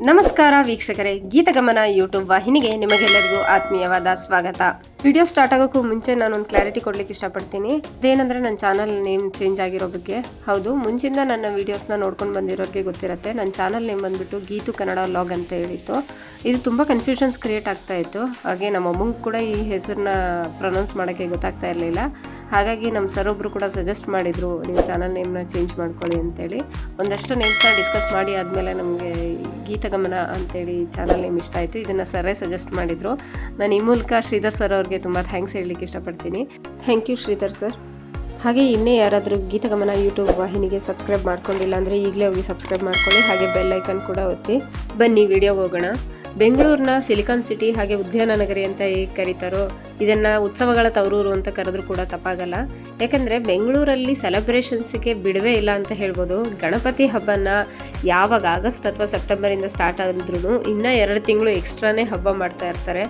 ನಮಸ್ಕಾರ ವೀಕ್ಷಕರೇ ಗೀತಗಮನ ಯೂಟ್ಯೂಬ್ ವಾಹಿನಿಗೆ ನಿಮಗೆಲ್ಲರಿಗೂ ಆತ್ಮೀಯವಾದ ಸ್ವಾಗತ. ವಿಡಿಯೋ ಸ್ಟಾರ್ಟ್ ಆಗೋಕ್ಕೂ ಮುಂಚೆ ನಾನು ಒಂದು ಕ್ಲಾರಿಟಿ ಕೊಡ್ಲಿಕ್ಕೆ ಇಷ್ಟಪಡ್ತೀನಿ. ಅದೇನಂದ್ರೆ ನನ್ನ ಚಾನಲ್ ನೇಮ್ ಚೇಂಜ್ ಆಗಿರೋ ಬಗ್ಗೆ. ಹೌದು, ಮುಂಚಿಂದ ನನ್ನ ವೀಡಿಯೋಸ್ನ ನೋಡ್ಕೊಂಡು ಬಂದಿರೋರಿಗೆ ಗೊತ್ತಿರುತ್ತೆ. ನನ್ನ ಚಾನಲ್ ನೇಮ್ ಬಂದ್ಬಿಟ್ಟು ಗೀತು ಕನ್ನಡ ಲಾಗ್ ಅಂತ ಹೇಳಿತ್ತು. ಇದು ತುಂಬ ಕನ್ಫ್ಯೂಷನ್ಸ್ ಕ್ರಿಯೇಟ್ ಆಗ್ತಾ ಇತ್ತು. ಹಾಗೆ ನಮ್ಮ ಅಮ್ಮಂಗೆ ಕೂಡ ಈ ಹೆಸರನ್ನ ಪ್ರೊನೌನ್ಸ್ ಮಾಡೋಕ್ಕೆ ಗೊತ್ತಾಗ್ತಾ ಇರಲಿಲ್ಲ. ಹಾಗಾಗಿ ನಮ್ಮ ಸರ್ ಒಬ್ರು ಕೂಡ ಸಜೆಸ್ಟ್ ಮಾಡಿದ್ರು, ನಿಮ್ಮ ಚಾನಲ್ ನೇಮ್ನ ಚೇಂಜ್ ಮಾಡ್ಕೊಳ್ಳಿ ಅಂತೇಳಿ. ಒಂದಷ್ಟು ನೇಮ್ಸ್ನ ಡಿಸ್ಕಸ್ ಮಾಡಿ ಆದಮೇಲೆ ನಮಗೆ ಗೀತಗಮನ ಅಂತೇಳಿ ಚಾನಲ್ ನೇಮ್ ಇಷ್ಟ ಆಯಿತು. ಇದನ್ನು ಸರೇ ಸಜೆಸ್ಟ್ ಮಾಡಿದರು. ನಾನು ಈ ಮೂಲಕ ಶ್ರೀಧರ್ ಸರ್ ಅವ್ರಿಗೆ ತುಂಬ ಥ್ಯಾಂಕ್ಸ್ ಹೇಳಲಿಕ್ಕೆ ಇಷ್ಟಪಡ್ತೀನಿ. ಥ್ಯಾಂಕ್ ಯು ಶ್ರೀಧರ್ ಸರ್ ಹಾಗೆ ಇನ್ನೇ ಯಾರಾದರೂ ಗೀತಗಮನ ಯೂಟ್ಯೂಬ್ ವಾಹಿನಿಗೆ ಸಬ್ಸ್ಕ್ರೈಬ್ ಮಾಡ್ಕೊಂಡಿಲ್ಲ ಅಂದರೆ ಈಗಲೇ ಹೋಗಿ ಸಬ್ಸ್ಕ್ರೈಬ್ ಮಾಡ್ಕೊಳ್ಳಿ. ಹಾಗೆ ಬೆಲ್ ಐಕನ್ ಕೂಡ ಒತ್ತಿ. ಬನ್ನಿ ವಿಡಿಯೋಗೆ ಹೋಗೋಣ. ಬೆಂಗಳೂರಿನ ಸಿಲಿಕಾನ್ ಸಿಟಿ ಹಾಗೆ ಉದ್ಯಾನ ನಗರಿ ಅಂತ ಹೇಗೆ ಕರೀತಾರೋ, ಇದನ್ನು ಉತ್ಸವಗಳ ತವರೂರು ಅಂತ ಕರೆದ್ರೂ ಕೂಡ ತಪ್ಪಾಗಲ್ಲ. ಯಾಕಂದರೆ ಬೆಂಗಳೂರಲ್ಲಿ ಸೆಲೆಬ್ರೇಷನ್ಸ್ಗೆ ಬಿಡುವೇ ಇಲ್ಲ ಅಂತ ಹೇಳ್ಬೋದು. ಗಣಪತಿ ಹಬ್ಬನ ಯಾವಾಗ ಆಗಸ್ಟ್ ಅಥವಾ ಸೆಪ್ಟೆಂಬರಿಂದ ಸ್ಟಾರ್ಟ್ ಆದ್ರೂ ಇನ್ನೂ ಎರಡು ತಿಂಗಳು ಎಕ್ಸ್ಟ್ರಾನೇ ಹಬ್ಬ ಮಾಡ್ತಾ ಇರ್ತಾರೆ.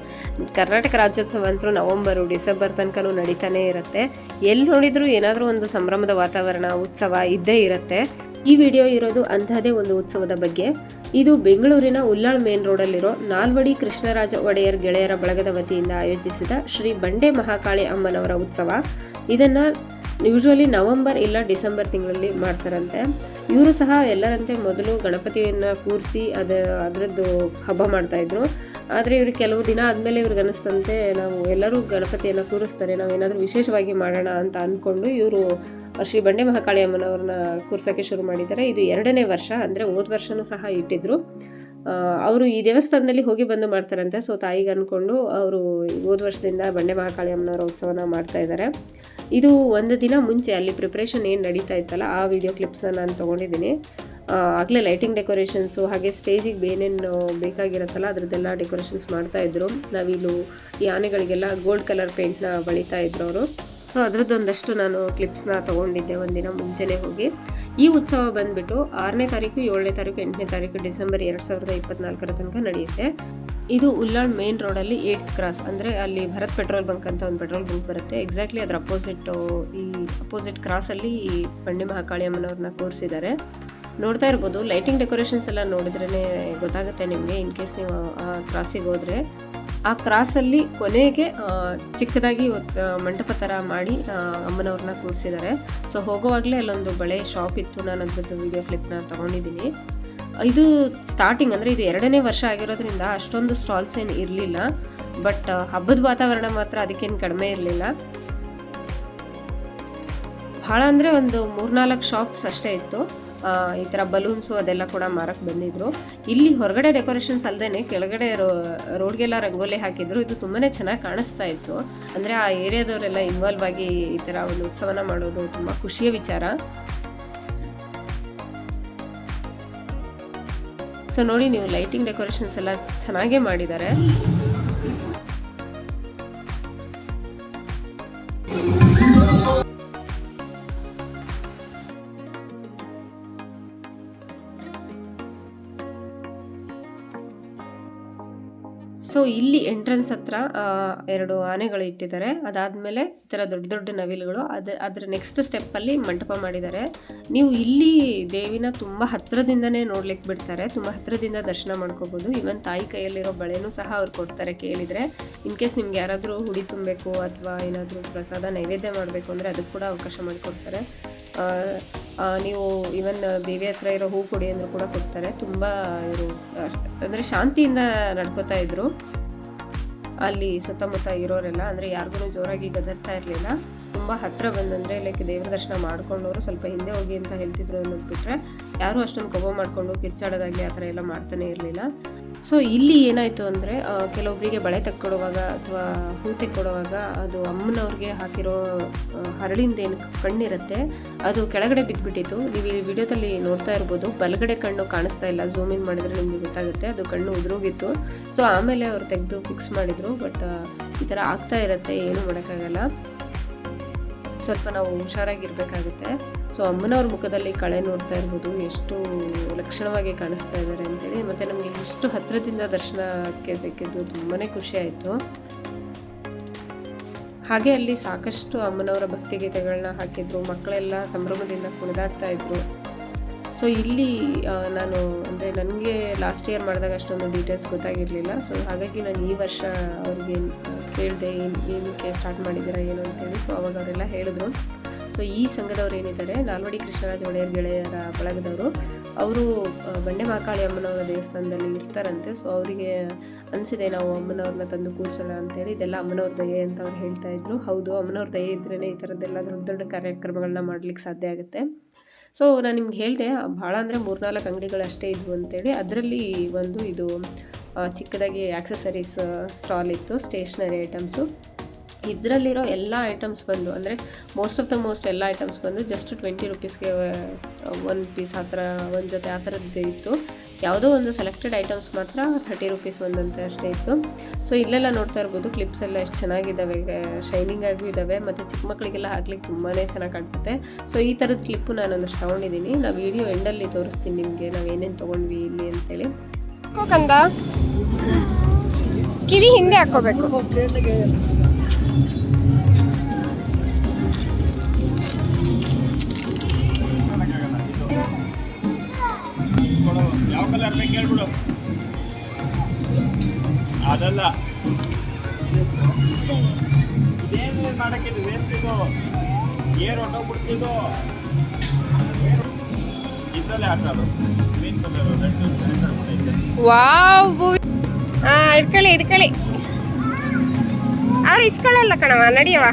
ಕರ್ನಾಟಕ ರಾಜ್ಯೋತ್ಸವ ಅಂತೂ ನವಂಬರು, ಡಿಸೆಂಬರ್ ತನಕನೂ ನಡೀತಾನೇ ಇರುತ್ತೆ. ಎಲ್ಲಿ ನೋಡಿದರೂ ಏನಾದರೂ ಒಂದು ಸಂಭ್ರಮದ ವಾತಾವರಣ, ಉತ್ಸವ ಇದ್ದೇ ಇರುತ್ತೆ. ಈ ವಿಡಿಯೋ ಇರೋದು ಅಂತಹದೇ ಒಂದು ಉತ್ಸವದ ಬಗ್ಗೆ. ಇದು ಬೆಂಗಳೂರಿನ ಉಲ್ಲಾಳ್ ಮೇನ್ ರೋಡಲ್ಲಿರೋ ನಾಲ್ವಡಿ ಕೃಷ್ಣರಾಜ ಒಡೆಯರ್ ಗೆಳೆಯರ ಬಳಗದ ವತಿಯಿಂದ ಆಯೋಜಿಸಿದ ಶ್ರೀ ಬಂಡೆ ಮಹಾಕಾಳಿ ಅಮ್ಮನವರ ಉತ್ಸವ. ಇದನ್ನ ಯೂಶ್ವಲಿ ನವೆಂಬರ್ ಇಲ್ಲ ಡಿಸೆಂಬರ್ ತಿಂಗಳಲ್ಲಿ ಮಾಡ್ತಾರಂತೆ. ಇವರು ಸಹ ಎಲ್ಲರಂತೆ ಮೊದಲು ಗಣಪತಿಯನ್ನು ಕೂರಿಸಿ ಅದ ಅದರದ್ದು ಹಬ್ಬ ಮಾಡ್ತಾ ಇದ್ರು. ಆದರೆ ಇವರು ಕೆಲವು ದಿನ ಆದಮೇಲೆ ಇವ್ರಿಗೆ ಅನಿಸ್ತಂತೆ, ನಾವು ಎಲ್ಲರೂ ಗಣಪತಿಯನ್ನು ಕೂರಿಸ್ತಾರೆ, ನಾವು ಏನಾದರೂ ವಿಶೇಷವಾಗಿ ಮಾಡೋಣ ಅಂತ ಅಂದ್ಕೊಂಡು ಇವರು ಶ್ರೀ ಬಂಡೆ ಮಹಾಕಾಳಿ ಅಮ್ಮನವ್ರನ್ನ ಕೂರ್ಸೋಕ್ಕೆ ಶುರು ಮಾಡಿದ್ದಾರೆ. ಇದು ಎರಡನೇ ವರ್ಷ, ಅಂದರೆ ಹೋದ ವರ್ಷನೂ ಸಹ ಇಟ್ಟಿದ್ದರು ಅವರು ಈ ದೇವಸ್ಥಾನದಲ್ಲಿ ಹೋಗಿ ಬಂದು ಮಾಡ್ತಾರಂತೆ. ಸೊ ತಾಯಿಗೆ ಅಂದ್ಕೊಂಡು ಅವರು ಹೋದ ವರ್ಷದಿಂದ ಬಂಡೆ ಮಹಾಕಾಳಿ ಅಮ್ಮನವರ ಉತ್ಸವನ ಮಾಡ್ತಾ ಇದ್ದಾರೆ ಇದು ಒಂದು ದಿನ ಮುಂಚೆ, ಅಲ್ಲಿ ಪ್ರಿಪ್ರೇಷನ್ ಏನು ನಡೀತಾ ಇತ್ತಲ್ಲ, ಆ ವಿಡಿಯೋ ಕ್ಲಿಪ್ಸ್ನ ನಾನು ತೊಗೊಂಡಿದ್ದೀನಿ. ಆಗಲೇ ಲೈಟಿಂಗ್ ಡೆಕೋರೇಷನ್ಸು ಹಾಗೆ ಸ್ಟೇಜಿಗೆ ಏನೇನು ಬೇಕಾಗಿರುತ್ತಲ್ಲ, ಅದರದ್ದೆಲ್ಲ ಡೆಕೋರೇಷನ್ಸ್ ಮಾಡ್ತಾ ಇದ್ರು. ನಾವಿಲ್ಲು ಈ ಆನೆಗಳಿಗೆಲ್ಲ ಗೋಲ್ಡ್ ಕಲರ್ ಪೇಂಟ್ನ ಬಳಿತಾ ಇದ್ರು ಅವರು. ಸೊ ಅದರದ್ದೊಂದಷ್ಟು ನಾನು ಕ್ಲಿಪ್ಸ್ನ ತೊಗೊಂಡಿದ್ದೆ ಒಂದಿನ ಮುಂಚೆನೇ ಹೋಗಿ. ಈ ಉತ್ಸವ ಬಂದ್ಬಿಟ್ಟು ಆರನೇ ತಾರೀಕು, ಏಳನೇ ತಾರೀಕು, ಎಂಟನೇ ತಾರೀಕು, ಡಿಸೆಂಬರ್ ಎರಡು ಸಾವಿರದ ಇಪ್ಪತ್ನಾಲ್ಕರ ತನಕ ನಡೆಯುತ್ತೆ. ಇದು ಉಲ್ಲಾಳ್ ಮೇನ್ ರೋಡಲ್ಲಿ ಏಯ್ಟ್ ಕ್ರಾಸ್ ಅಂದರೆ ಅಲ್ಲಿ ಭರತ್ ಪೆಟ್ರೋಲ್ ಬಂಕ್ ಅಂತ ಒಂದು ಪೆಟ್ರೋಲ್ ಬಂಕ್ ಬರುತ್ತೆ. ಎಕ್ಸಾಕ್ಟ್ಲಿ ಅದರ ಅಪೋಸಿಟ್ ಈ ಅಪೋಸಿಟ್ ಕ್ರಾಸಲ್ಲಿ ಮಹಾಕಾಳಿ ಅಮ್ಮನವ್ರನ್ನ ಕೂರಿಸಿದ್ದಾರೆ. ನೋಡ್ತಾ ಇರ್ಬೋದು. ಲೈಟಿಂಗ್ ಡೆಕೋರೇಷನ್ಸ್ ಎಲ್ಲ ನೋಡಿದ್ರೇ ಗೊತ್ತಾಗುತ್ತೆ ನಿಮಗೆ ಇನ್ ಕೇಸ್ ನೀವು ಆ ಕ್ರಾಸಿಗೆ ಹೋದರೆ. ಆ ಕ್ರಾಸಲ್ಲಿ ಕೊನೆಗೆ ಚಿಕ್ಕದಾಗಿ ಮಂಟಪ ಥರ ಮಾಡಿ ಅಮ್ಮನವ್ರನ್ನ ಕೂರಿಸಿದ್ದಾರೆ ಸೊ ಹೋಗೋವಾಗಲೇ ಅಲ್ಲೊಂದು ಬಳೆ ಶಾಪ್ ಇತ್ತು. ನಾನು ಅದ್ರದ್ದು ವಿಡಿಯೋ ಕ್ಲಿಪ್ನ ತೊಗೊಂಡಿದ್ದೀನಿ. ಇದು ಸ್ಟಾರ್ಟಿಂಗ್ ಅಂದರೆ ಇದು ಎರಡನೇ ವರ್ಷ ಆಗಿರೋದ್ರಿಂದ ಅಷ್ಟೊಂದು ಸ್ಟಾಲ್ಸ್ ಏನು ಇರಲಿಲ್ಲ. ಬಟ್ ಹಬ್ಬದ ವಾತಾವರಣ ಮಾತ್ರ ಅದಕ್ಕೇನು ಕಡಿಮೆ ಇರಲಿಲ್ಲ. ಭಾಳ ಅಂದರೆ ಒಂದು ಮೂರ್ನಾಲ್ಕು ಶಾಪ್ಸ್ ಅಷ್ಟೇ ಇತ್ತು. ಈ ಥರ ಬಲೂನ್ಸು ಅದೆಲ್ಲ ಕೂಡ ಮಾರಕ್ಕೆ ಬಂದಿದ್ರು. ಇಲ್ಲಿ ಹೊರಗಡೆ ಡೆಕೋರೇಷನ್ಸ್ ಅಲ್ಲದೆ ಕೆಳಗಡೆ ರೋಡ್ಗೆಲ್ಲ ರಂಗೋಲಿ ಹಾಕಿದ್ರು. ಇದು ತುಂಬಾ ಚೆನ್ನಾಗಿ ಕಾಣಿಸ್ತಾ ಇತ್ತು. ಅಂದರೆ ಆ ಏರಿಯಾದವರೆಲ್ಲ ಇನ್ವಾಲ್ವ್ ಆಗಿ ಈ ಥರ ಒಂದು ಉತ್ಸವನ ಮಾಡೋದು ತುಂಬ ಖುಷಿಯ ವಿಚಾರ. ಸೊ ನೋಡಿ ನೀವು ಲೈಟಿಂಗ್ ಡೆಕೋರೇಷನ್ಸ್ ಎಲ್ಲ ಚೆನ್ನಾಗೇ ಮಾಡಿದ್ದಾರೆ. ಸೊ ಇಲ್ಲಿ ಎಂಟ್ರೆನ್ಸ್ ಹತ್ರ ಎರಡು ಆನೆಗಳು ಇಟ್ಟಿದ್ದಾರೆ. ಅದಾದ್ಮೇಲೆ ಈ ಥರ ದೊಡ್ಡ ದೊಡ್ಡ ನವಿಲುಗಳು. ಅದ್ರ ಅದರ ನೆಕ್ಸ್ಟ್ ಸ್ಟೆಪ್ಪಲ್ಲಿ ಮಂಟಪ ಮಾಡಿದ್ದಾರೆ. ನೀವು ಇಲ್ಲಿ ದೇವಿನ ತುಂಬ ಹತ್ರದಿಂದನೇ ನೋಡ್ಲಿಕ್ಕೆ ಬಿಡ್ತಾರೆ. ತುಂಬ ಹತ್ರದಿಂದ ದರ್ಶನ ಮಾಡ್ಕೋಬೋದು. ಇವನ್ ತಾಯಿ ಕೈಯಲ್ಲಿರೋ ಬಳೆನೂ ಸಹ ಅವ್ರು ಕೊಡ್ತಾರೆ ಕೇಳಿದರೆ. ಇನ್ ಕೇಸ್ ನಿಮ್ಗೆ ಯಾರಾದರೂ ಹುಡಿ ತುಂಬಬೇಕು ಅಥವಾ ಏನಾದರೂ ಪ್ರಸಾದ ನೈವೇದ್ಯ ಮಾಡಬೇಕು ಅಂದರೆ ಅದಕ್ಕೆ ಕೂಡ ಅವಕಾಶ ಮಾಡಿಕೊಡ್ತಾರೆ. ನೀವು ಇವನ್ ದೇವಿ ಹತ್ರ ಇರೋ ಹೂ ಕೊಡಿ ಅಂದರೂ ಕೂಡ ಕೊಡ್ತಾರೆ. ತುಂಬ ಇವರು ಅಂದರೆ ಶಾಂತಿಯಿಂದ ನಡ್ಕೋತಾ ಇದ್ರು. ಅಲ್ಲಿ ಸುತ್ತಮುತ್ತ ಇರೋರೆಲ್ಲ, ಅಂದರೆ ಯಾರಿಗೂ ಜೋರಾಗಿ ಗದರ್ತಾ ಇರಲಿಲ್ಲ. ತುಂಬ ಹತ್ರ ಬಂದಂದರೆ ಲೈಕ್ ದೇವ್ರ ದರ್ಶನ ಮಾಡ್ಕೊಂಡವರು ಸ್ವಲ್ಪ ಹಿಂದೆ ಹೋಗಿ ಅಂತ ಹೇಳ್ತಿದ್ರು ಅನ್ನೋದು ಬಿಟ್ಟರೆ ಯಾರೂ ಅಷ್ಟೊಂದು ಕೊಬ್ಬ ಮಾಡಿಕೊಂಡು ಕಿರ್ಚಾಡೋದಾಗಲಿ ಆ ಥರ ಎಲ್ಲ ಮಾಡ್ತಾನೆ ಇರಲಿಲ್ಲ. ಸೊ ಇಲ್ಲಿ ಏನಾಯಿತು ಅಂದರೆ ಕೆಲವೊಬ್ಬರಿಗೆ ಬಳೆ ತೆಕ್ಕೊಡುವಾಗ ಅಥವಾ ಹೂ ತೆಕ್ಕೊಡುವಾಗ ಅದು ಅಮ್ಮನವ್ರಿಗೆ ಹಾಕಿರೋ ಹರಳಿಂದ ಏನು ಕಣ್ಣಿರುತ್ತೆ, ಅದು ಕೆಳಗಡೆ ಬಿದ್ದುಬಿಟ್ಟಿತ್ತು ನೀವು ಈ ವಿಡಿಯೋದಲ್ಲಿ ನೋಡ್ತಾ ಇರ್ಬೋದು, ಬಲಗಡೆ ಕಣ್ಣು ಕಾಣಿಸ್ತಾ ಇಲ್ಲ. ಝೂಮ್ ಇನ್ ಮಾಡಿದರೆ ನಿಮಗೆ ಗೊತ್ತಾಗುತ್ತೆ, ಅದು ಕಣ್ಣು ಉದುರೋಗಿತ್ತು. ಸೊ ಆಮೇಲೆ ಅವ್ರು ತೆಗೆದು ಫಿಕ್ಸ್ ಮಾಡಿದರು ಬಟ್ ಈ ಥರ ಆಗ್ತಾ ಇರುತ್ತೆ, ಏನು ಮಾಡೋಕ್ಕಾಗಲ್ಲ. ಸ್ವಲ್ಪ ನಾವು ಹುಷಾರಾಗಿರ್ಬೇಕಾಗುತ್ತೆ. ಸೊ ಅಮ್ಮನವ್ರ ಮುಖದಲ್ಲಿ ಕಳೆ ನೋಡ್ತಾ ಇರ್ಬೋದು, ಎಷ್ಟು ಲಕ್ಷಣವಾಗಿ ಕಾಣಿಸ್ತಾ ಇದ್ದಾರೆ ಅಂತೇಳಿ. ಮತ್ತು ನಮಗೆ ಎಷ್ಟು ಹತ್ತಿರದಿಂದ ದರ್ಶನಕ್ಕೆ ಸಿಕ್ಕಿದ್ದು ತುಂಬಾ ಖುಷಿ ಆಯಿತು. ಹಾಗೆ ಅಲ್ಲಿ ಸಾಕಷ್ಟು ಅಮ್ಮನವರ ಭಕ್ತಿಗೀತೆಗಳನ್ನ ಹಾಕಿದ್ರು, ಮಕ್ಕಳೆಲ್ಲ ಸಂಭ್ರಮದಿಂದ ಕುಣಿದಾಡ್ತಾ ಇದ್ರು. ಸೊ ಇಲ್ಲಿ ನಾನು, ಅಂದರೆ ನನಗೆ ಲಾಸ್ಟ್ ಇಯರ್ ಮಾಡಿದಾಗ ಅಷ್ಟೊಂದು ಡೀಟೇಲ್ಸ್ ಗೊತ್ತಾಗಿರಲಿಲ್ಲ. ಸೊ ಹಾಗಾಗಿ ನಾನು ಈ ವರ್ಷ ಅವ್ರಿಗೆ ಕೇಳಿದೆ, ಏನು ಏನಕ್ಕೆ ಸ್ಟಾರ್ಟ್ ಮಾಡಿದ್ದೀರಾ, ಏನು ಅಂತೇಳಿ. ಸೊ ಅವಾಗ ಅವರೆಲ್ಲ ಹೇಳಿದ್ರು. ಸೊ ಈ ಸಂಘದವ್ರು ಏನಿದ್ದಾರೆ ನಾಲ್ವಡಿ ಕೃಷ್ಣರಾಜ ಒಡೆಯರ್ ಗೆಳೆಯರ ಬಳಗದವರು, ಅವರು ಬಂಡೆ ಮಹಾಕಾಳಿ ಅಮ್ಮನವರ ದೇವಸ್ಥಾನದಲ್ಲಿ ಇರ್ತಾರಂತೆ. ಸೊ ಅವರಿಗೆ ಅನಿಸಿದೆ ನಾವು ಅಮ್ಮನವ್ರನ್ನ ತಂದು ಕೂರಿಸೋಣ ಅಂತೇಳಿ. ಇದೆಲ್ಲ ಅಮ್ಮನವ್ರ ದಯೆ ಅಂತ ಅವ್ರು ಹೇಳ್ತಾ ಇದ್ರು. ಹೌದು, ಅಮ್ಮನವ್ರ ದಯೆ ಇದ್ರೇ ಈ ಥರದ್ದೆಲ್ಲ ದೊಡ್ಡ ದೊಡ್ಡ ಕಾರ್ಯಕ್ರಮಗಳನ್ನ ಮಾಡ್ಲಿಕ್ಕೆ ಸಾಧ್ಯ ಆಗುತ್ತೆ. ಸೊ ನಾನು ನಿಮ್ಗೆ ಹೇಳಿದೆ, ಭಾಳ ಅಂದರೆ ಮೂರ್ನಾಲ್ಕು ಅಂಗಡಿಗಳು ಅಷ್ಟೇ ಇದ್ವು ಅಂತೇಳಿ. ಅದರಲ್ಲಿ ಒಂದು ಇದು ಚಿಕ್ಕದಾಗಿ ಆಕ್ಸೆಸರೀಸ್ ಸ್ಟಾಲ್ ಇತ್ತು ಸ್ಟೇಷ್ನರಿ ಐಟಮ್ಸು ಇದರಲ್ಲಿರೋ ಎಲ್ಲ ಐಟಮ್ಸ್ ಬಂದು ಅಂದರೆ ಮೋಸ್ಟ್ ಆಫ್ ದ ಮೋಸ್ಟ್ ಎಲ್ಲ ಐಟಮ್ಸ್ ಬಂದು ಜಸ್ಟ್ ಟ್ವೆಂಟಿ ರುಪೀಸ್ಗೆ ಒನ್ ಪೀಸ್ ಆ ಥರ ಒಂದು ಜೊತೆ ಆ ಥರದ್ದು ಇತ್ತು. ಯಾವುದೋ ಒಂದು ಸೆಲೆಕ್ಟೆಡ್ ಐಟಮ್ಸ್ ಮಾತ್ರ ಥರ್ಟಿ ರುಪೀಸ್ ಒಂದಂತೆ ಅಷ್ಟೇ ಇತ್ತು. ಸೊ ಇಲ್ಲೆಲ್ಲ ನೋಡ್ತಾ ಇರ್ಬೋದು ಕ್ಲಿಪ್ಸ್ ಎಲ್ಲ ಎಷ್ಟು ಚೆನ್ನಾಗಿದ್ದಾವೆ ಶೈನಿಂಗ್ ಆಗೂ ಇದ್ದಾವೆ ಮತ್ತು ಚಿಕ್ಕ ಮಕ್ಕಳಿಗೆಲ್ಲ ಹಾಕ್ಲಿಕ್ಕೆ ತುಂಬಾ ಚೆನ್ನಾಗಿ ಕಾಣಿಸುತ್ತೆ. ಸೊ ಈ ಥರದ ಕ್ಲಿಪ್ಪು ನಾನೊಂದಷ್ಟು ತೊಗೊಂಡಿದ್ದೀನಿ ನಾವು ವಿಡಿಯೋ ಎಂಡಲ್ಲಿ ತೋರಿಸ್ತೀನಿ ನಿಮಗೆ ನಾವು ಏನೇನು ತೊಗೊಂಡ್ವಿ ಇಲ್ಲಿ ಅಂತೇಳಿ. ಕಿವಿ ಹಿಂದೆ ಹಾಕೋಬೇಕು ಯಾವ ಕಲರ್ ಬೇಕು ಹೇಳ್ಬಿಡು ಅದಲ್ಲ ಇದೇನು ಮಾಡಕ್ಕಿದೆ ವೇಸ್ಟ್ ಇದು ಏರ್ ಹೊಟ್ಟೋಗ್ಬಿಡ್ತಿದ್ದು ರೆಡ್ ವಾವ್ ಹಾ ಇಟ್ಕೊಳ್ಳಿ ಇಟ್ಕೊಳ್ಳಿ. ಅವ್ರು ಇಸ್ಕೊಳ್ಳಲ್ಲ ಕಣವ ನಡಿಯವ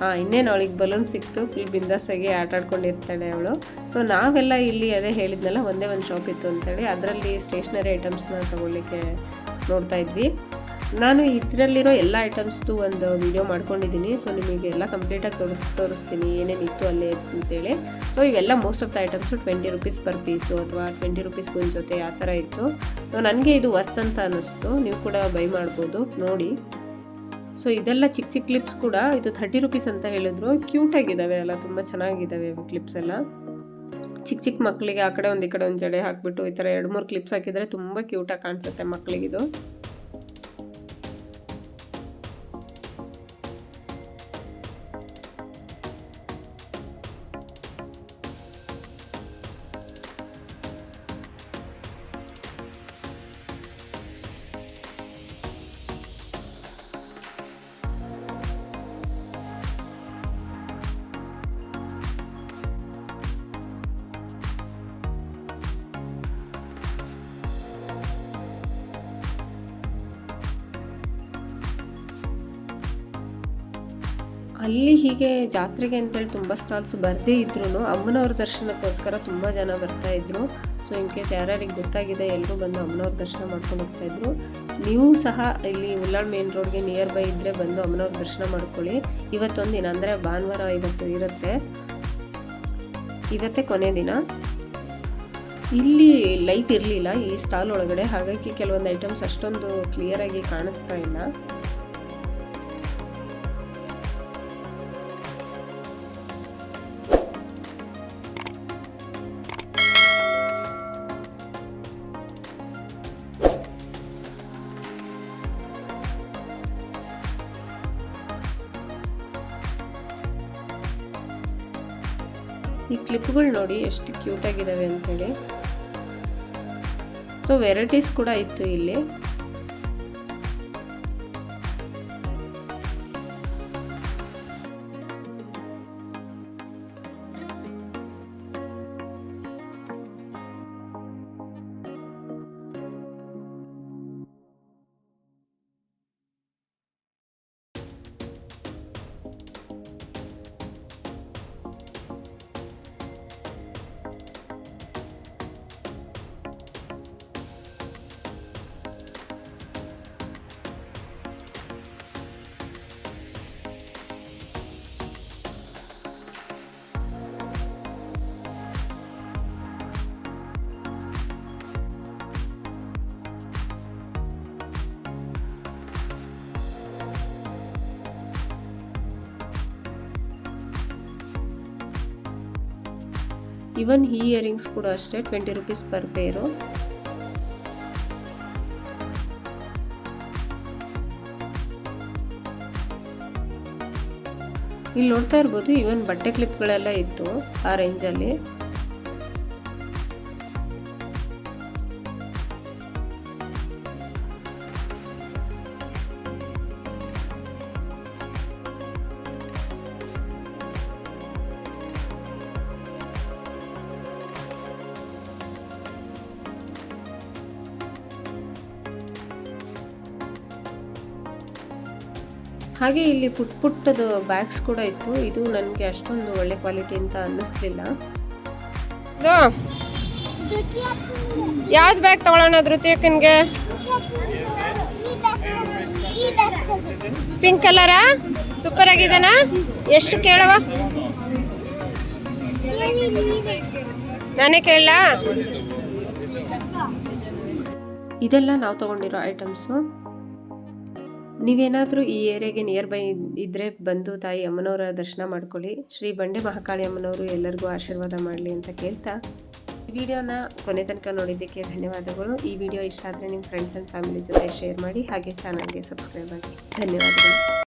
ಹಾಂ ಇನ್ನೇನು ಅವಳಿಗೆ ಬಲೂನ್ ಸಿಕ್ತು ಫುಲ್ ಬಿಂದಾಸಾಗಿ ಆಟ ಆಡ್ಕೊಂಡಿರ್ತಾಳೆ ಅವಳು. ಸೊ ನಾವೆಲ್ಲ ಇಲ್ಲಿ ಅದೇ ಹೇಳಿದ್ನಲ್ಲ, ಒಂದೇ ಒಂದು ಶಾಪ್ ಇತ್ತು ಅಂತೇಳಿ. ಅದರಲ್ಲಿ ಸ್ಟೇಷ್ನರಿ ಐಟಮ್ಸ್ನ ತಗೊಳ್ಳಿಕ್ಕೆ ನೋಡ್ತಾ ಇದ್ವಿ. ನಾನು ಇದರಲ್ಲಿರೋ ಎಲ್ಲ ಐಟಮ್ಸ್ದು ಒಂದು ವಿಡಿಯೋ ಮಾಡ್ಕೊಂಡಿದ್ದೀನಿ. ಸೊ ನಿಮಗೆ ಎಲ್ಲ ಕಂಪ್ಲೀಟಾಗಿ ತೋರಿಸ್, ತೋರಿಸ್ತೀನಿ. ಏನೇನು ಇತ್ತು ಅಲ್ಲಿ ಅಂತೇಳಿ. ಸೊ ಇವೆಲ್ಲ most of the items twenty rupees per piece ಅಥವಾ ಟ್ವೆಂಟಿ ರುಪೀಸ್ ಒಂದು ಜೊತೆ ಆ ಥರ ಇತ್ತು. ಸೊ ನನಗೆ ಇದು ವರ್ತ್ ಅಂತ ಅನ್ನಿಸ್ತು. ನೀವು ಕೂಡ ಬೈ ಮಾಡ್ಬೋದು, ನೋಡಿ. ಸೊ ಇದೆಲ್ಲ ಚಿಕ್ಕ ಚಿಕ್ಕ ಕ್ಲಿಪ್ಸ್ ಕೂಡ ಇದು ಥರ್ಟಿ ರುಪೀಸ್ ಅಂತ ಹೇಳಿದ್ರು. ಕ್ಯೂಟ್ ಆಗಿದ್ದಾವೆ ಅಲ್ಲ, ತುಂಬ ಚೆನ್ನಾಗಿದ್ದಾವೆ ಕ್ಲಿಪ್ಸ್ ಎಲ್ಲ. ಚಿಕ್ಕ ಚಿಕ್ಕ ಮಕ್ಕಳಿಗೆ ಆ ಕಡೆ ಒಂದು ಈ ಕಡೆ ಒಂದು ಜಡೆ ಹಾಕ್ಬಿಟ್ಟು ಈ ಥರ ಎರಡು ಮೂರು ಕ್ಲಿಪ್ಸ್ ಹಾಕಿದರೆ ತುಂಬ ಕ್ಯೂಟಾಗಿ ಕಾಣಿಸುತ್ತೆ ಮಕ್ಕಳಿಗಿದು. ಅಲ್ಲಿ ಹೀಗೆ ಜಾತ್ರೆಗೆ ಅಂತೇಳಿ ತುಂಬ ಸ್ಟಾಲ್ಸ್ ಬರದೇ ಇದ್ರು ಅಮ್ಮನವ್ರ ದರ್ಶನಕ್ಕೋಸ್ಕರ ತುಂಬ ಜನ ಬರ್ತಾ ಇದ್ರು. ಸೊ ಇನ್ ಕೇಸ್ ಯಾರ್ಯಾರಿಗೆ ಗೊತ್ತಾಗಿದೆ ಎಲ್ಲರೂ ಬಂದು ಅಮ್ಮನವ್ರ ದರ್ಶನ ಮಾಡ್ಕೊಂಡು ಹೋಗ್ತಾ ಇದ್ರು. ನೀವು ಸಹ ಇಲ್ಲಿ ಉಳ್ಳಾಳ್ ಮೇನ್ ರೋಡ್ಗೆ ನಿಯರ್ ಬೈ ಇದ್ದರೆ ಬಂದು ಅಮ್ಮನವ್ರ ದರ್ಶನ ಮಾಡ್ಕೊಳ್ಳಿ. ಇವತ್ತೊಂದು ದಿನ ಅಂದರೆ ಭಾನುವಾರ ಇವತ್ತು ಇರುತ್ತೆ. ಇವತ್ತೇ ಕೊನೆ ದಿನ. ಇಲ್ಲಿ ಲೈಟ್ ಇರಲಿಲ್ಲ, ಈ ಸ್ಟಾಲ್ ಒಳಗಡೆ. ಹಾಗಾಗಿ ಕೆಲವೊಂದು ಐಟಮ್ಸ್ ಅಷ್ಟೊಂದು ಕ್ಲಿಯರಾಗಿ ಕಾಣಿಸ್ತಾ ಇಲ್ಲ. ಈ ಕ್ಲಿಪ್ಗಳು ನೋಡಿ ಎಷ್ಟು ಕ್ಯೂಟಾಗಿದ್ದಾವೆ ಅಂತೇಳಿ ಸೊ ವೆರೈಟೀಸ್ ಕೂಡ ಇತ್ತು ಇಲ್ಲಿ. ಇವನ್ ಈ ಇಯರಿಂಗ್ಸ್ ಕೂಡ ಅಷ್ಟೇ ಟ್ವೆಂಟಿ ರುಪೀಸ್ ಪರ್ ಪೇರು ಇಲ್ಲಿ ನೋಡ್ತಾ ಇರ್ಬೋದು ಇವನ್ ಬಟ್ಟೆ ಕ್ಲಿಪ್ಗಳೆಲ್ಲ ಇತ್ತು ಆ ರೇಂಜಲ್ಲಿ ಹಾಗೆ ಇಲ್ಲಿ ಪುಟ್ ಪುಟ್ಟದು ಬ್ಯಾಗ್ಸ್ ಕೂಡ ಇತ್ತು. ಇದು ನನಗೆ ಅಷ್ಟೊಂದು ಒಳ್ಳೆ ಕ್ವಾಲಿಟಿ ಅಂತ ಅನ್ನಿಸ್ಲಿಲ್ಲ. ಯಾವ್ದು ಬ್ಯಾಗ್ ತಗೊಳ್ಳೋಣ ಧೃತಿ ಅಕ್ಕನ್ಗೆ? Pink ಕಲರಾ super ಆಗಿದೆನಾ? ಎಷ್ಟು ಕೇಳವ? ನಾನೇ ಕೇಳಲಾ ಇದೆಲ್ಲ ನಾವು ತಗೊಂಡಿರೋ ಐಟಮ್ಸು ನೀವೇನಾದರೂ ಈ ಏರಿಯಾಗೆ ನಿಯರ್ ಬೈ ಇದ್ದರೆ ಬಂದು ತಾಯಿ ಅಮ್ಮನವರ ದರ್ಶನ ಮಾಡ್ಕೊಳ್ಳಿ. ಶ್ರೀ ಬಂಡೆ ಮಹಾಕಾಳಿ ಅಮ್ಮನವರು ಎಲ್ಲರಿಗೂ ಆಶೀರ್ವಾದ ಮಾಡಲಿ ಅಂತ ಕೇಳ್ತಾ ಈ ವಿಡಿಯೋನ ಕೊನೆ ತನಕ ನೋಡಿದ್ದಕ್ಕೆ ಧನ್ಯವಾದಗಳು. ಈ ವಿಡಿಯೋ ಇಷ್ಟ ಆದರೆ ನಿಮ್ಮ ಫ್ರೆಂಡ್ಸ್ ಆ್ಯಂಡ್ ಫ್ಯಾಮಿಲಿ ಜೊತೆ ಶೇರ್ ಮಾಡಿ, ಹಾಗೆ ಚಾನಲ್ಗೆ ಸಬ್ಸ್ಕ್ರೈಬ್ ಆಗಿ ಧನ್ಯವಾದಗಳು.